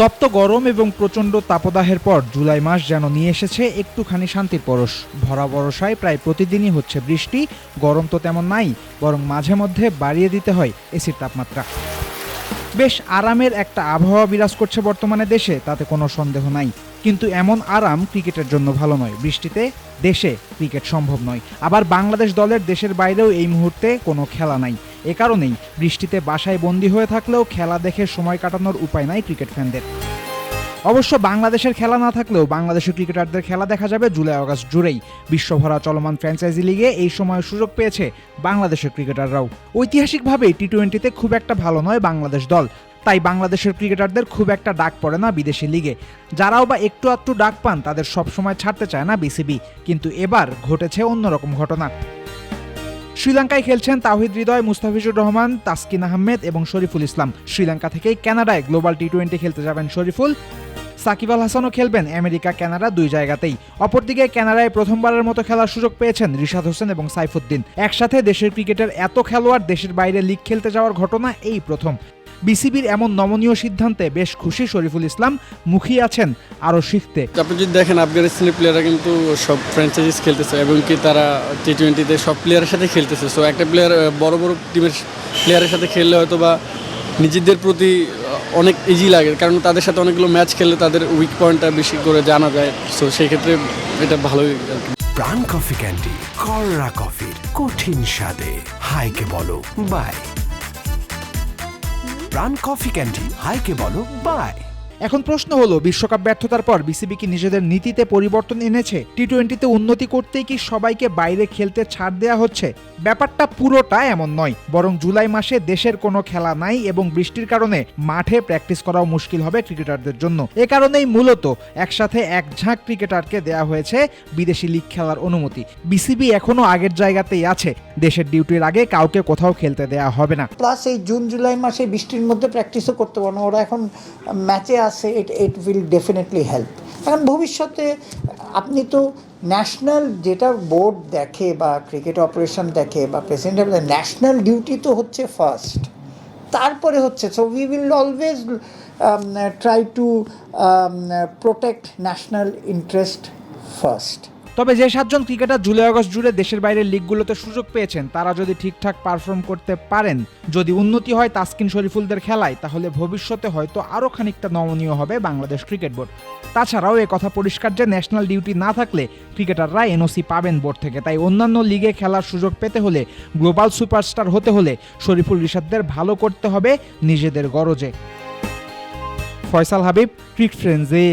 তপ্ত গরম এবং প্রচণ্ড তাপদাহের পর জুলাই মাস যেন নিয়ে এসেছে একটুখানি শান্তির পরশ। ভরা বরসায় প্রায় প্রতিদিনই হচ্ছে বৃষ্টি, গরম তো তেমন নাই, বরং মাঝে মধ্যে বাড়িয়ে দিতে হয় এসির তাপমাত্রা। বেশ আরামের একটা আবহাওয়া বিরাজ করছে বর্তমানে দেশে, তাতে কোনো সন্দেহ নাই। কিন্তু এমন আরাম ক্রিকেটের জন্য ভালো নয়। বৃষ্টিতে দেশে ক্রিকেট সম্ভব নয়। আবার বাংলাদেশ দলের দেশের বাইরেও এই মুহূর্তে কোনো খেলা নাই। এ কারণেই বৃষ্টিতে বাসায় বন্দি হয়ে থাকলেও খেলা দেখে সময় কাটানোর উপায় নাই ক্রিকেট ফ্যানদের। অবশ্য বাংলাদেশের খেলা না থাকলেও বাংলাদেশের ক্রিকেটারদের খেলা দেখা যাবে জুলাই, আগস্ট জুড়েই। বিশ্বভরা চলমান ফ্র্যাঞ্চাইজি লিগে এই সময় সুযোগ পেয়েছে বাংলাদেশের ক্রিকেটাররাও। ঐতিহাসিকভাবে টি টোয়েন্টিতে খুব একটা ভালো নয় বাংলাদেশ দল। তাই বাংলাদেশের ক্রিকেটারদের খুব একটা ডাক পড়ে না বিদেশি লিগে। যারাও বা একটু আধটু ডাক পান, তাদের সবসময় ছাড়তে চায় না বিসিবি। কিন্তু এবার ঘটেছে অন্যরকম ঘটনা। শ্রীলঙ্কায় খেলছেন তাহিদ হৃদয়, মুস্তাফিজুর রহমান, তাসকিন আহমেদ এবং শরীফুল ইসলাম। শ্রীলঙ্কা থেকেই কানাডায় গ্লোবাল টি টোয়েন্টি খেলতে যাবেন শরীফুল। সাকিব আল হাসানও খেলবেন আমেরিকা ক্যানাডা দুই জায়গাতেই। অপরদিকে কানাডায় প্রথমবারের মতো খেলার সুযোগ পেয়েছেন রিশাদ হোসেন এবং সাইফুদ্দিন। একসাথে দেশের ক্রিকেটের এত খেলোয়াড় দেশের বাইরে লিগ খেলতে যাওয়ার ঘটনা এই প্রথম। বিসিবির এমন নমনীয় সিদ্ধান্তে বেশ খুশি শরীফুল ইসলাম মুখী আছেন আরও শিখতে। আপনি যদি দেখেন আফগানিস্তানের প্লেয়াররা কিন্তু সব ফ্র্যাঞ্চাইজিস খেলতেছে এবং কি তারা টি টোয়েন্টিতে সব প্লেয়ারের সাথে খেলতেছে। সো একটা প্লেয়ার বড় বড় টিমের প্লেয়ারের সাথে খেললে হয়তো বা নিজেদের প্রতি অনেক ইজি লাগে। কারণ তাদের সাথে অনেকগুলো ম্যাচ খেললে তাদের উইক পয়েন্টটা বেশি করে জানা যায়। সো সেই ক্ষেত্রে এটা ভালোই প্রাণ কফি ক্যান্ডি কররা কফির কঠিন স্বাদে। হাইকে বলো বাই। প্রাণ কফি ক্যান্ডি হাইকে বলো বাই এখন প্রশ্ন হলো, বিশ্বকাপ ব্যর্থতার পর বিসিবি কি নিজেদের নীতিতে পরিবর্তন এনেছে? টি টোয়েন্টিতে উন্নতি করতেই কি সবাইকে বাইরে খেলতে ছাড় দেওয়া হচ্ছে? ব্যাপারটা পুরোটা এমন নয়, বরং জুলাই মাসে দেশের কোনো খেলা নাই এবং বৃষ্টির কারণে মাঠে প্র্যাকটিস করাও মুশকিল হবে ক্রিকেটারদের জন্য। এ কারণেই মূলত একসাথে এক ঝাঁক ক্রিকেটারকে দেয়া হয়েছে বিদেশি লিগ খেলার অনুমতি। বিসিবি এখনও আগের জায়গাতেই আছে, দেশের ডিউটির আগে কাউকে কোথাও খেলতে দেয়া হবে না। প্লাস এই জুন, জুলাই মাসে বৃষ্টির মধ্যে প্র্যাকটিসও করতে পারো না। ওরা এখন ম্যাচে আছে it it will definitely help এখন ভবিষ্যতে আপনি তো ন্যাশনাল যেটা বোর্ড দেখে বা ক্রিকেট অপারেশন দেখে বা প্রেসিডেন্ট ন্যাশনাল ডিউটি তো হচ্ছে ফার্স্ট তারপরে হচ্ছে so we will always try to protect national interest first তবে যে সাতজন ক্রিকেটার জুলাই আগস্ট জুড়ে দেশের বাইরের লিগগুলোতে সুযোগ পেয়েছেন, তারা যদি ঠিকঠাক পারফর্ম করতে পারেন, যদি উন্নতি হয় তাসকিন শরীফুলদের খেলায়, তাহলে ভবিষ্যতে হয়তো আরও খানিকটা নমনীয় হবে বাংলাদেশ ক্রিকেট বোর্ড। তাছাড়াও কথা পরিষ্কার যে ন্যাশনাল ডিউটি না থাকলে ক্রিকেটাররা এনওসি পাবেন বোর্ড থেকে। তাই অন্যান্য লিগে খেলার সুযোগ পেতে হলে, গ্লোবাল সুপারস্টার হতে হলে শরীফুল রিশাদদের ভালো করতে হবে নিজেদের গরজে। ফয়সাল হাবিব, ক্রিক ফ্রেন্ডসে।